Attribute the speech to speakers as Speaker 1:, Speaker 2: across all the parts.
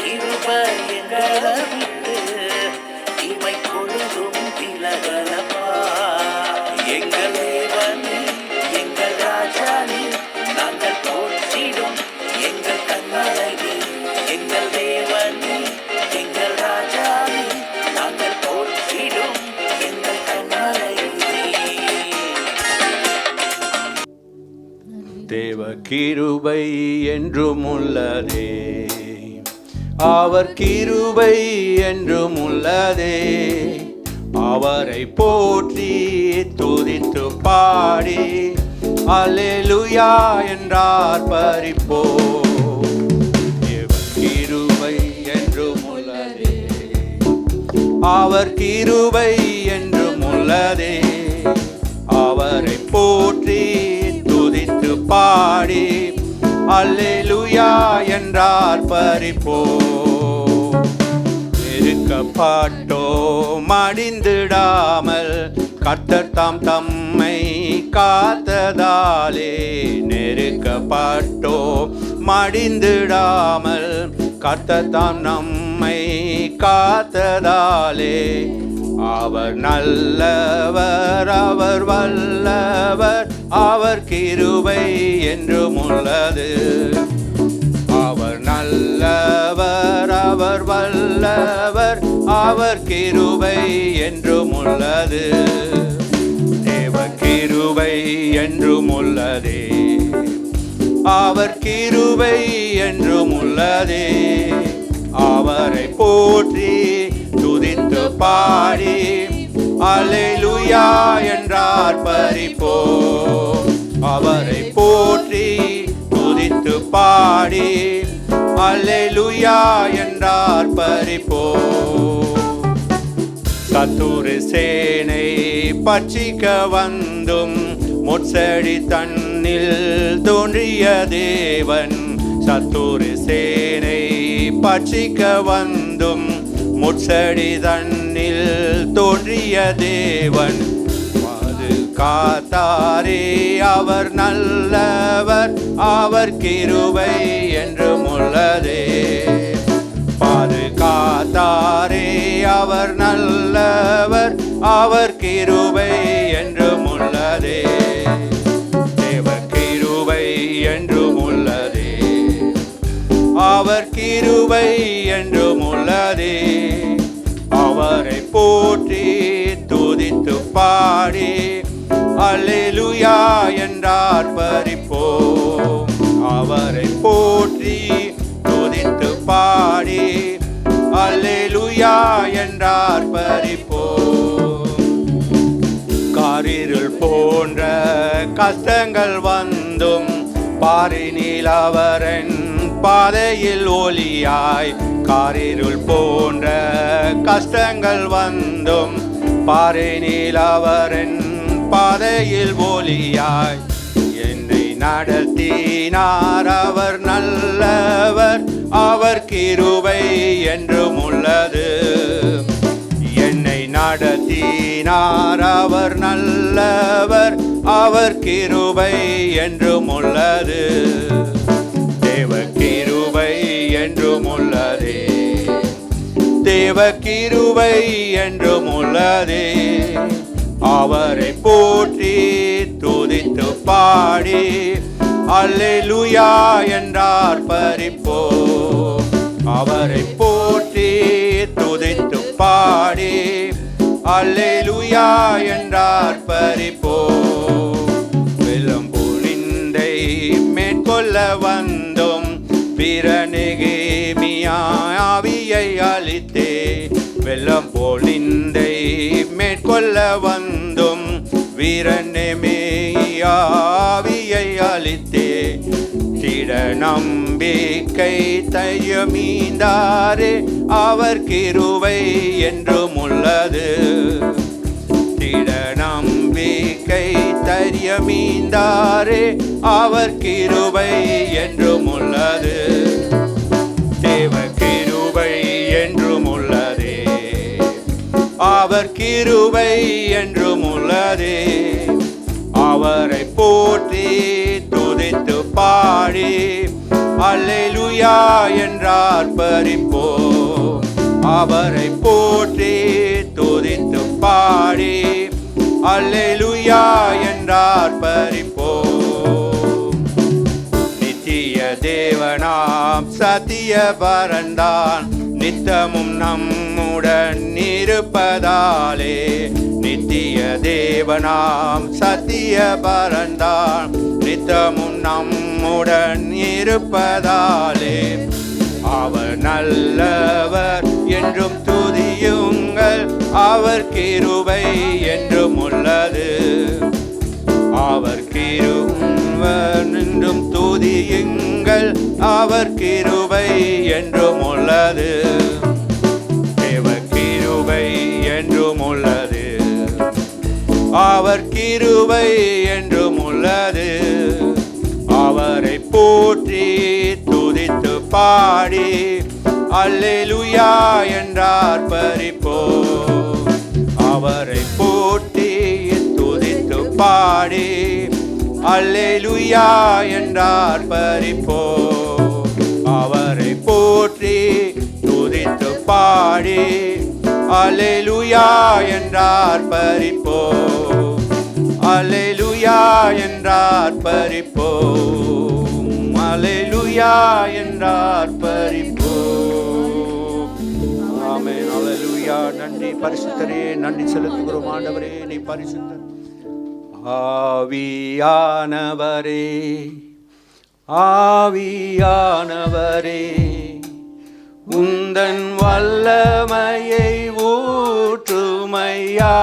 Speaker 1: கிருபை எங்களை விட்டு இமை பொழுதும் விலகலப்பா எங்கள் தேவனே எங்கள் ராஜானே நாங்கள் போற்றிடும் எங்கள் கண்மலை எங்கள் தேவனே எங்கள் ராஜானே நாங்கள் போற்றிடும் எங்கள் கண்மலை
Speaker 2: தேவ கிருபை என்றும் உள்ளதே. அவர் கிருபை என்றும் உள்ளதே. அவரை போற்றி துதித்து பாடி. அலேலுயா என்றார் பறிப்போ கிருபை என்றும் உள்ளதே. அவர் கிருபை என்றும் உள்ளதே. அவரை போற்றி துதித்து பாடி. அல்லே என்றார் பறிப்போ நெருக்கப்பட்டோ மடிந்திடாமல் கர்த்தர் தாம் தம்மை காத்ததாலே நெருக்கப்பட்டோ மடிந்திடாமல் கர்த்தர் தாம் நம்மை காத்ததாலே. அவர் நல்லவர் அவர் வல்லவர் அவர் கிருபை என்றும் உள்ளது. நல்லவர் அவர் வல்லவர் அவர் கிருபை என்றும் உள்ளது. தேவ கிருபை என்றும் உள்ளதே. அவர் கிருபை என்றும் உள்ளதே. அவரை போற்றி துதித்து பாடி அல்லேலூயா என்றார் பறிப்போ அவரை போற்றி துதித்து பாடி அல்லேலூயா என்றார் பறிப்போ சத்துரு சேனை பட்சிக்க வந்தும் முட்செடி தன்னில் தோன்றிய தேவன். சத்துரு சேனை பட்சிக்க வந்தும் முட்செடி தன்னில் தோன்றிய தேவன். காத்தாரே அவர் நல்லவர் அவர் கிருபை என்றும் உள்ளதே. பாதுகாத்தாரே அவர் நல்லவர் அவர் கிருபை என்றும் உள்ளதே. தேவ கிருபை என்றும் உள்ளதே. அவர் கிருபை என்றும் உள்ளதே. அவரை போற்றி துதித்து பாடி. அல்லேலூயா என்றார் பறிப்போம் அவரை போற்றி துதித்து பாடி. அல்லேலூயா என்றார் பறிப்போம் காரிருள் போன்ற கஷ்டங்கள் வந்தும் பாரினில் அவரன் பாதையில் ஒளியாய். காரிருள் போன்ற கஷ்டங்கள் வந்தும் பாரினில் அவரன் பாதையில் போலியாய் என்னை நடத்தினார் அவர் நல்லவர் அவர் கிருபை என்றும் உள்ளது. என்னை நடத்தினார் அவர் நல்லவர் அவர் கிருபை என்றும் உள்ளது. தேவ கிருபை என்றும் உள்ளதே. தேவ கிருபை என்றும் உள்ளதே. அவரை போற்றி துதித்து பாடி. அல்லேலூயா என்றார் பறிப்போ அவரை போற்றி துதித்து பாடி. அல்லேலூயா என்றார் பறிப்போ வெள்ளம் மேற்கொள்ள வந்தும் பிறநெகேமியாவியை அளித்தே. வெள்ளம் போலிந்தை மேற்கொள்ள வந்தும் வீரநெமேயாவியை அளித்தே திட நம்பிக்கை தையமீந்தாரே அவர் கிருவை என்றும் உள்ளது. திட நம்பிக்கை தரியமீந்தாரே அவர் கிருபை என்றும் உள்ளது. தேவ என்றும் உள்ளதே. அவர் கிருபை என்றும் உள்ளதே. அவரை போற்றி துதித்து பாடி அல்லேலூயா அல்லேலுயா என்றார் பறிப்போ அவரை போற்றி துதித்து பாடி அல்லேலுயா என்றார் பறிப்போ நித்திய தேவனாம் சத்திய பரந்தான் நித்தமும் நம்முடன் இருப்பதாலே நித்திய தேவனாம் சத்திய பரந்தான் நித்தமும் நம்முடன் இருப்பதாலே. அவர் நல்லவர் என்றும் துதியுங்கள் அவர் கிருபை என்றும் உள்ளது. அவர் கிருவர் என்றும் துதியுங்கள் அவர் கிருபை என்றும் உள்ளது. தேவ கிருபை என்றும் உள்ளது அவர் கிருவை என்றும் உள்ளது. அவரை போற்றி துதித்து பாடி அல்லேலுயா என்றார் பறிப்போ அவரை போற்றி துதித்து பாடி அல்லேலுயா என்றார் பறிப்போ அவரை போற்றி துதித்து பாடி அல்லேலுயா என்றார் பறிப்போ அல்லேலுயா என்றார் பறிப்போம் அல்லேலுயா என்றார் பறிப்போம் ஆமே அல்லேலூயா நன்றி. பரிசுத்தரே நன்றி செலுத்துகிறோம். ஆண்டவரே நீ பரிசுத்தர் ஆவியானவரே ஆவியானவரே உந்தன் வல்லமையை ஊற்றுமையா.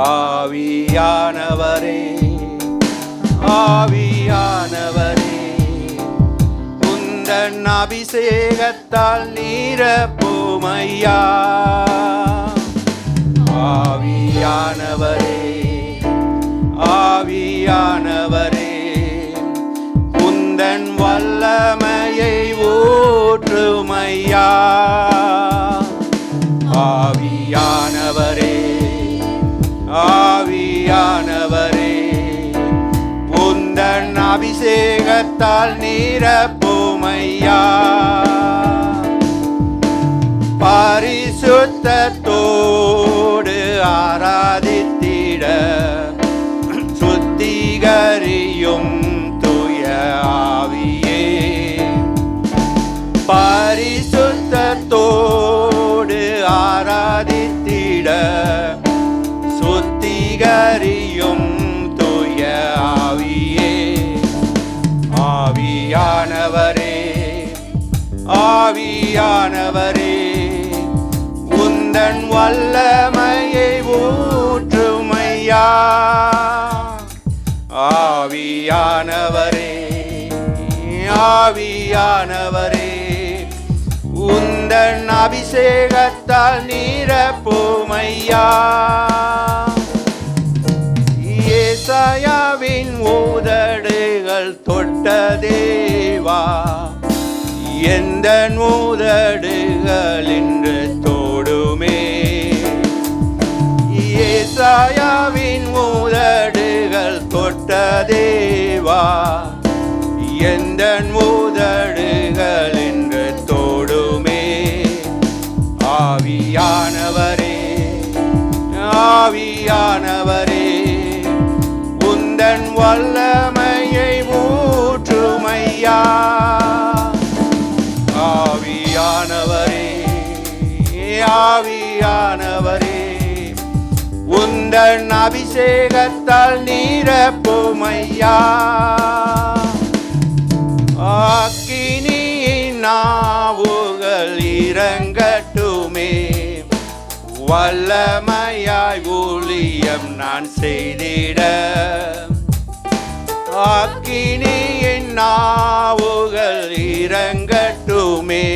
Speaker 2: ஆவியானவரே ஆவியானவரே உந்தன் அபிஷேகத்தால் நீரப்புமையா. ஆவியானவரே ஆவியானவரே உந்தன் வல்லமையை ஊற்றுமையா ஆவியானவரே ஆவியானவரே உந்தன் அபிஷேகத்தால் நீரப்போமையா. பரிசுத்தத்தோடு ஆராதித்திட ஆவியானவரே உந்தன் வல்லமையை ஊற்றுமையா? ஆவியானவரே ஆவியானவரே உந்தன் அபிஷேகத்தால் நீரப்போமையா? ஏசாயாவின் ஊதடுகள் தொட்ட தேவா எந்த ஊதடுகள் என்று தோடுமே? ஏசாயாவின் ஊதடுகள் தொட்ட தேவா எந்த ஊதடுகள் என்று தோடுமே? ஆவியானவரே ஆவியானவரே உந்தன் வல்லம உந்தன் அபிஷேகத்தால் நீரப்போமையா? அக்கினியின் நாவுகள் இறங்கட்டுமே வல்லமையாய் ஊழியம் நான் செய்திட. அக்கினியின் நாவுகள் இறங்கட்டுமே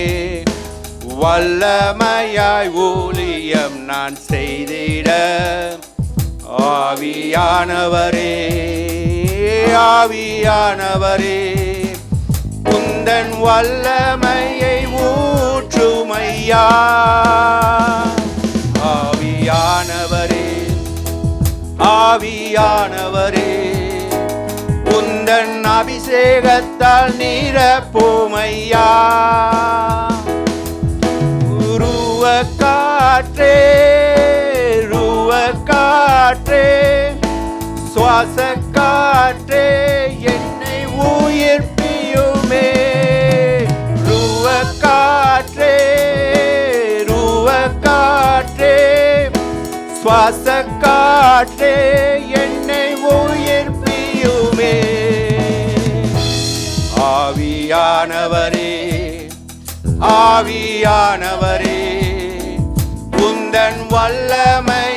Speaker 2: வல்லமையாய் ஊழியம் நான் செய்திட. ஆவியானவரே ஆவியானவரே உந்தன் வல்லமையை ஊற்றுமையா. ஆவியானவரே ஆவியானவரே உந்தன் அபிஷேகத்தால் நிரப்புமையா. உருவ காற்றே ருவ காற்றே சுவாச காற்றே என்னை உயிர்ப்பியுமே. ருவ காற்றே ருவ காற்றே சுவாச காற்றே என்னை உயிர்ப்பியுமே. ஆவியானவரே ஆவியானவரே உந்தன் வல்லமை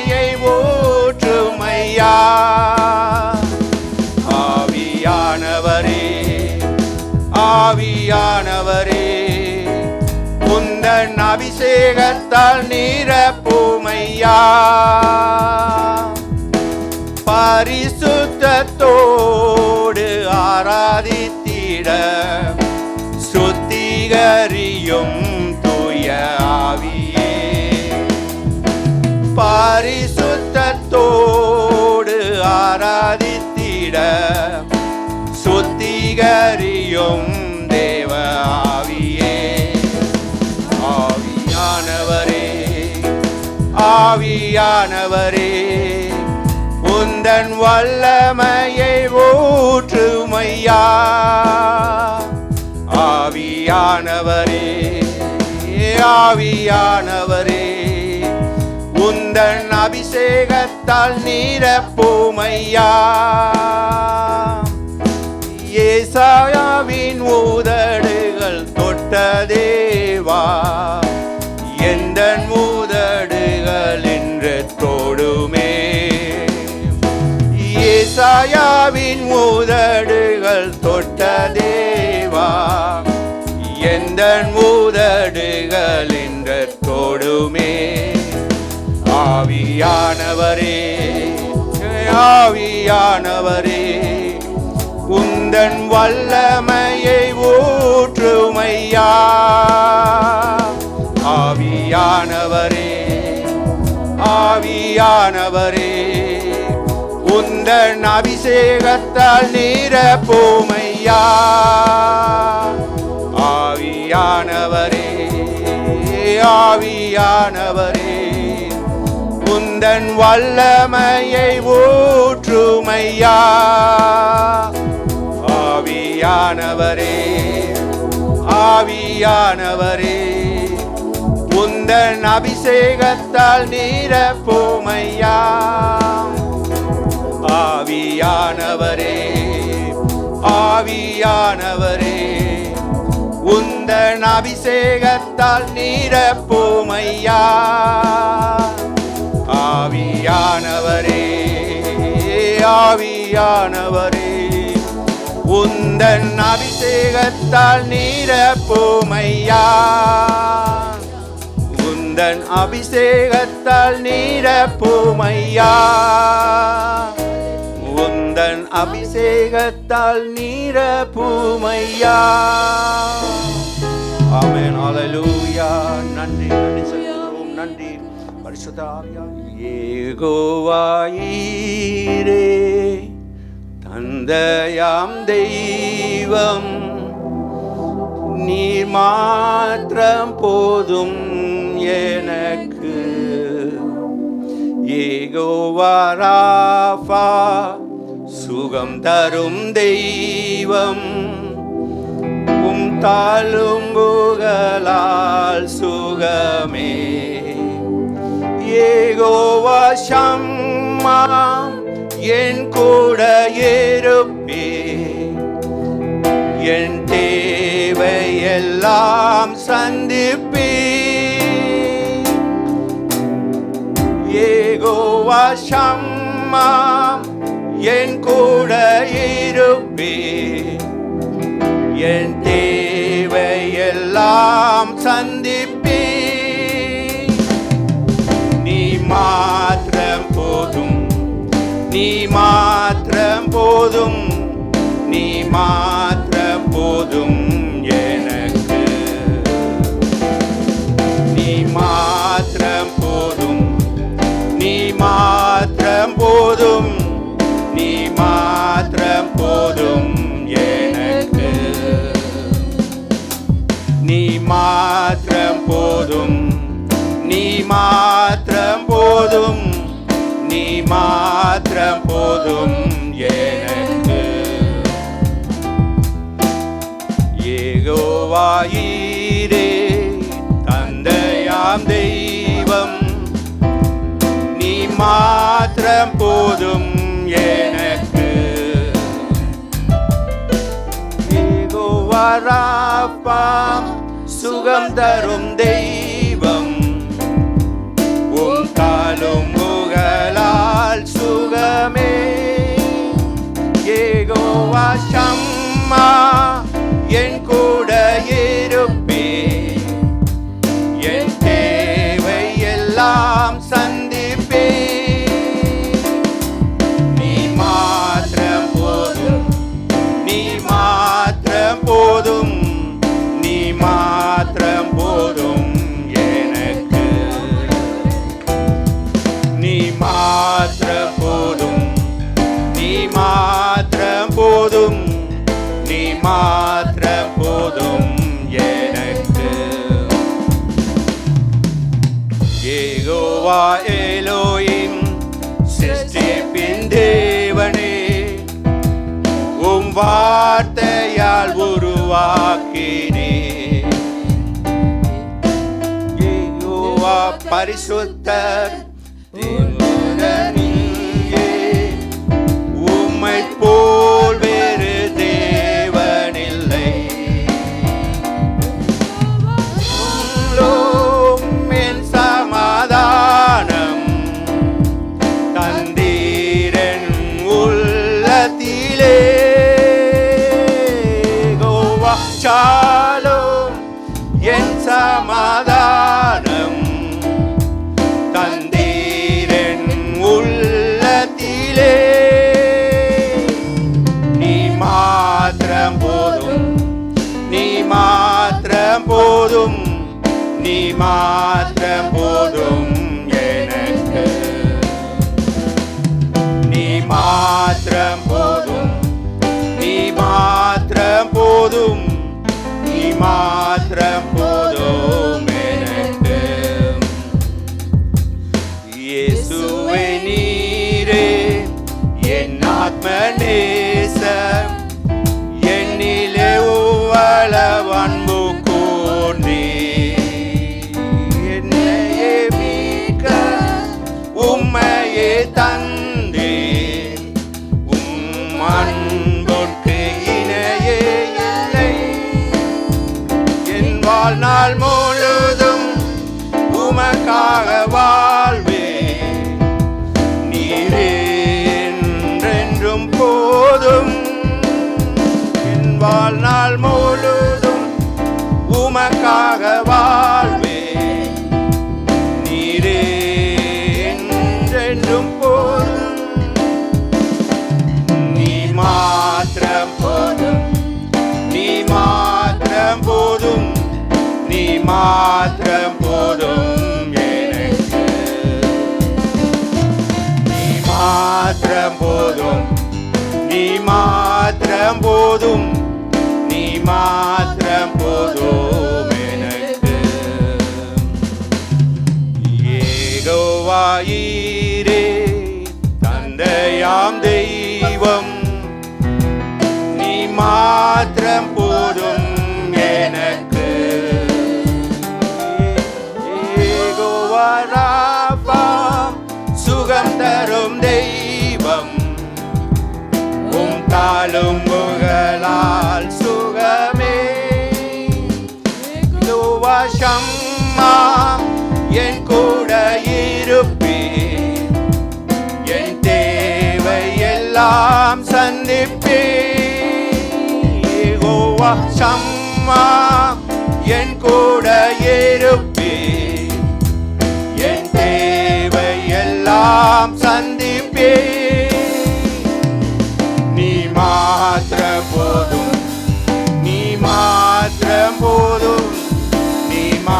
Speaker 2: அபிஷேகத்தால் நிரப்புமையா. பரிசுத்தோடு ஆராதித்திட சுத்திகரியும் தூய ஆவியே. பரிசுத்தோடு ஆராதித்திட சுத்திகரியும் தேவ ஆவியானவரே உந்தன் வல்லமையை ஊற்றுமையா. ஆவியானவரே ஆவியானவரே உந்தன் அபிஷேகத்தால் நீரப்பூமையா. ஏசாயாவின் ஊதடுகள் தொட்ட தேவா எந்த ஊதடுகள் ஏசாயாவின் ஊதடுகள் தொட்ட தேவா. எந்த ஊதடுகள் என்று தொடுமே. ஆவியானவரே ஆவியானவரே உந்தன் வல்லமையை ஊற்றுமையா. ஆவியானவரே ஆவியானவரே அபிஷேகத்தால் நிரப்புமையா? ஆவியானவரே ஆவியானவரே உந்தன் வல்லமையை ஊற்றுமையா? ஆவியானவரே ஆவியானவரே உந்தன் அபிஷேகத்தால் நிரப்புமையா? ஆவியானவரே ஆவியானவரே உந்தன் அபிஷேகத்தால் நீரப்போமையா. ஆவியானவரே ஆவியானவரே உந்தன் அபிஷேகத்தால் நீரப்போமையா. உந்தன் அபிஷேகத்தால் நீரப்போமையா. உந்தன் அபிஷேகத்தால் நீர பூமையா. ஆமேன். அலலூயா நன்றி நன்றி செலுத்துகிறோம் நன்றி. பரிசுத்த ஆவியானவரே ஏகோவாயீரே தந்தையாம் தெய்வம் நீர் மாத்திரம் போதும் எனக்கு. ஏகோவாராஃபா சுகம் தரும் தெய்வம். உம் தாழும் புகழால் சுகமே. ஏகோவா சம்மா என் கூட இருப்பே. என் தேவையெல்லாம் சந்திப்பே. ஏகோவா சம்மா என் கூட இருப்பே என் தேவை எல்லாம் சந்திப்பே நீ மாத்திரம் போதும். நீ மாத்திரம் போதும். நீ மாத்திரம் போதும் எனக்கு. நீ மாத்திரம் போதும். நீ மாத்திரம் போதும். மாத்திரம் போதும் எனக்கு. நீ மாத்திரம் போதும் நீ மாத்திரம் போதும் நீ மாத்திரம் போதும் எனக்கு. ஏகோவாயிரே தந்தையாம் தெய்வம் நீ மாத்திரம் போதும். ஏகோவாராப்பா சுகம் தரும் தெய்வம். உம் காலும் முகலால் சுகமே. ஏகோவா சம்மா என் கூட இருப்பே. என் உருவாக்கினே யெகோவா பரிசுத்தர் மாத்திரம் போதும் நீ மாத்திரம் போதும் எனக்கு. ஏகோவாயிரே தந்தையாம் தெய்வம் நீ மாத்திரம் போதும் எனக்கு. ஏகோவா சுகம் தரும் தெய்வம் உம் தாளும் ஷம்மா என் கூட இருப்பே என் தேவை எல்லாம் சந்திப்பே யெகோவா ஷம்மா என் கூட இருப்பே என் தேவை எல்லாம் சந்திப்பே நீ மாத்திர போதும் நீ மாத்திர போதும்.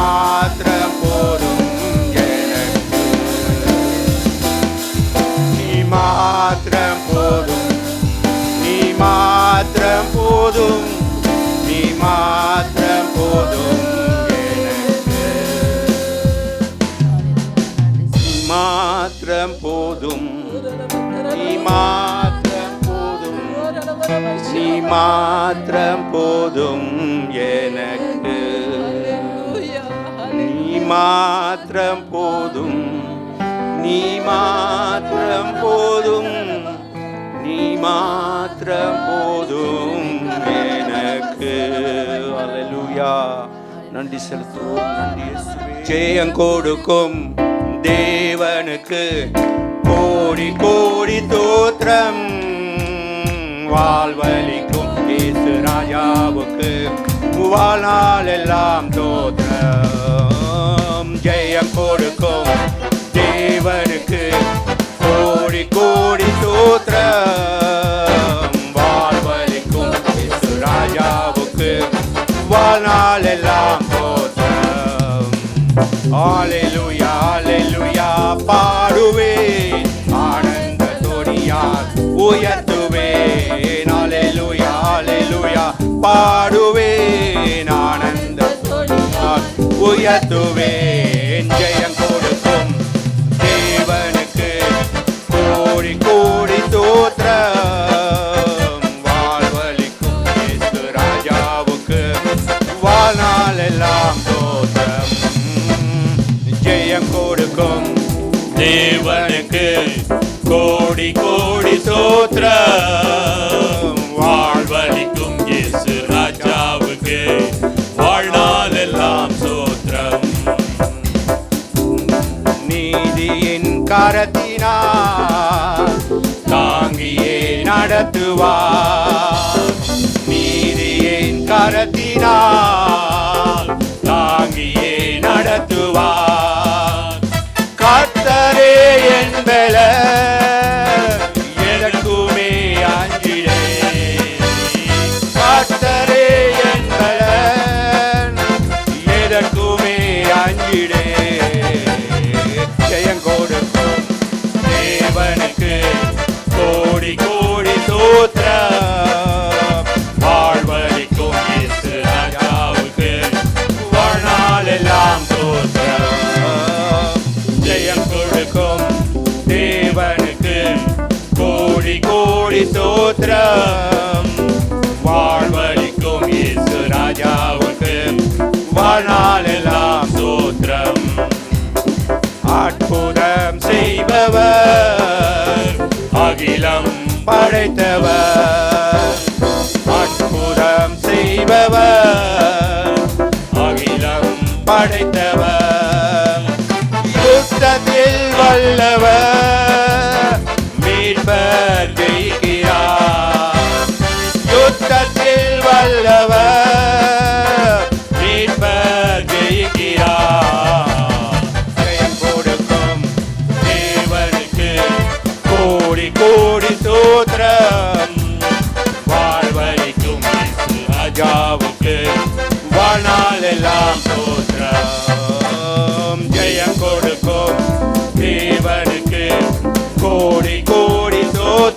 Speaker 2: மாத்திரம் போதும் எனக்கு நீ மாத்திரம் போதும் நீ மாத்திரம் போதும் நீ மாத்திரம் போதும் மாத்திரம் போதும் நீ மாத்திரம் போதும் நீ மாத்திரம் போதும் எனக்கு മാത്രം மாத்திரம் போதும். நீ மாத்திரம் போதும். நீ மாத்திரம் போதும் எனக்கு. அல்லேலூயா நன்றி செலுத்துவோம். நன்றி ஜெயம் கொடுக்கும் தேவனுக்கு. கோடி கோடி தோத்திரம் வாழ்வழிக்கும் ராஜாவுக்கு. வாழ்நாள் எல்லாம் தோத்திரம் கொடுக்கும். தேவனுக்கு கோடி கோடி தோற்றம் வாழ்வழிக்கும் ராஜாவுக்கு வாழ்நாள் எல்லாம் போற்றம். ஆலெலுயா ஆலேலுயா பாடுவேன் ஆனந்த தொனியால் உயர்த்துவேன். ஆலேலுயா ஆலேலுயா பாடுவேன். ஆனந்த தொனியால் உயர்த்துவேன். ஜெயம் கொடுக்கும் தேவனுக்கு கோடி கோடி தோத்திரம் வாழ்வழிக்கும் இயேசு ராஜாவுக்கு வாழ்நாள் எல்லாம் ஜெயம் கொடுக்கும்
Speaker 3: தேவனுக்கு கோடி கோடி
Speaker 2: கரத்தினார் தாங்கியே நடத்துவார். அற்புதம் செய்பவர்.
Speaker 3: அகிலம்
Speaker 2: படைத்தவர்.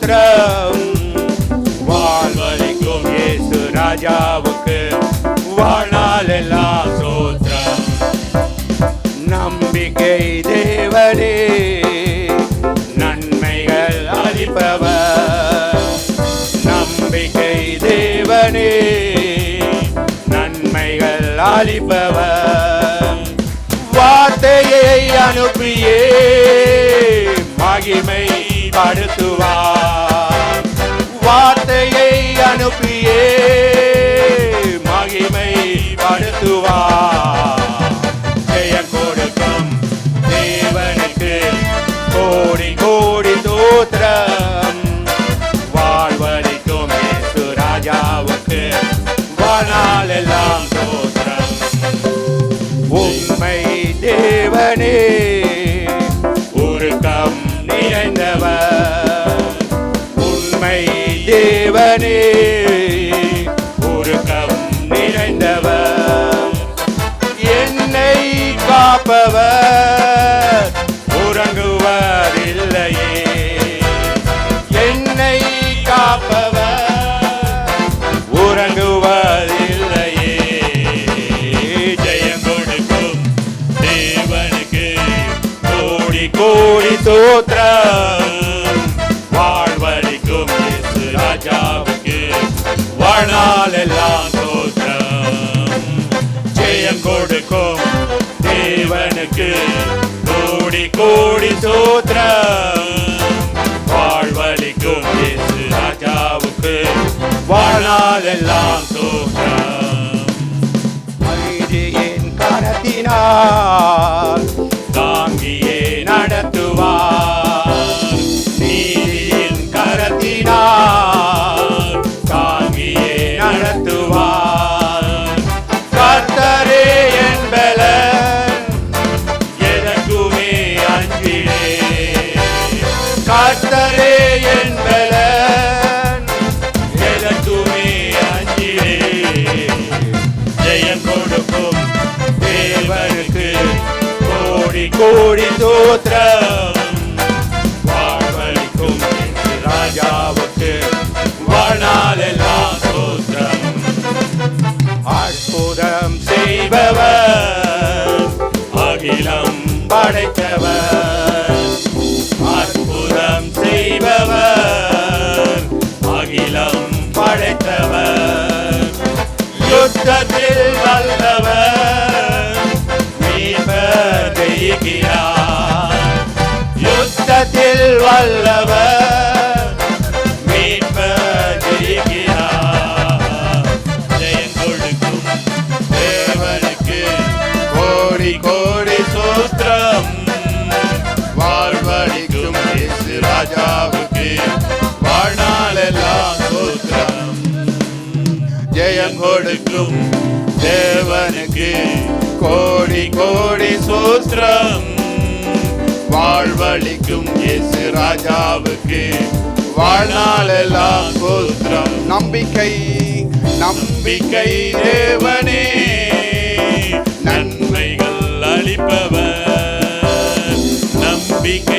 Speaker 2: தோத்திரம்
Speaker 3: வாழ்வழிக்கும் இயேசு ராஜாவுக்கு
Speaker 2: வாழ்நாளெல்லாம்
Speaker 3: சோத்திரம்.
Speaker 2: நம்பிக்கை தேவனே நன்மைகள் அளிப்பவர். நம்பிக்கை தேவனே நன்மைகள் அளிப்பவர். வார்த்தையை அனுப்பியே மகிமை படுத்துவார். வார்த்தையை அனுப்பியே மகிமை படுத்துவார். நாளெல்லாம் அற்புதம் செய்பவர். அகிலம் படைத்தவர். அற்புதம் செய்பவர். அகிலம் படைத்தவர். யுத்தத்தில் வல்லவர் மீட்பர் யுத்தத்தில் வல்லவர். கொடுக்கும் தேவனுக்கு கோடி கோடி சூஸ்திரம் வாழ்வழிக்கும் இயேசு ராஜாவுக்கு வாழ்நாளெல்லாம் சூஸ்திரம்
Speaker 3: நம்பிக்கை
Speaker 2: நம்பிக்கை தேவனே. நன்மைகள் அளிப்பவர். நம்பிக்கை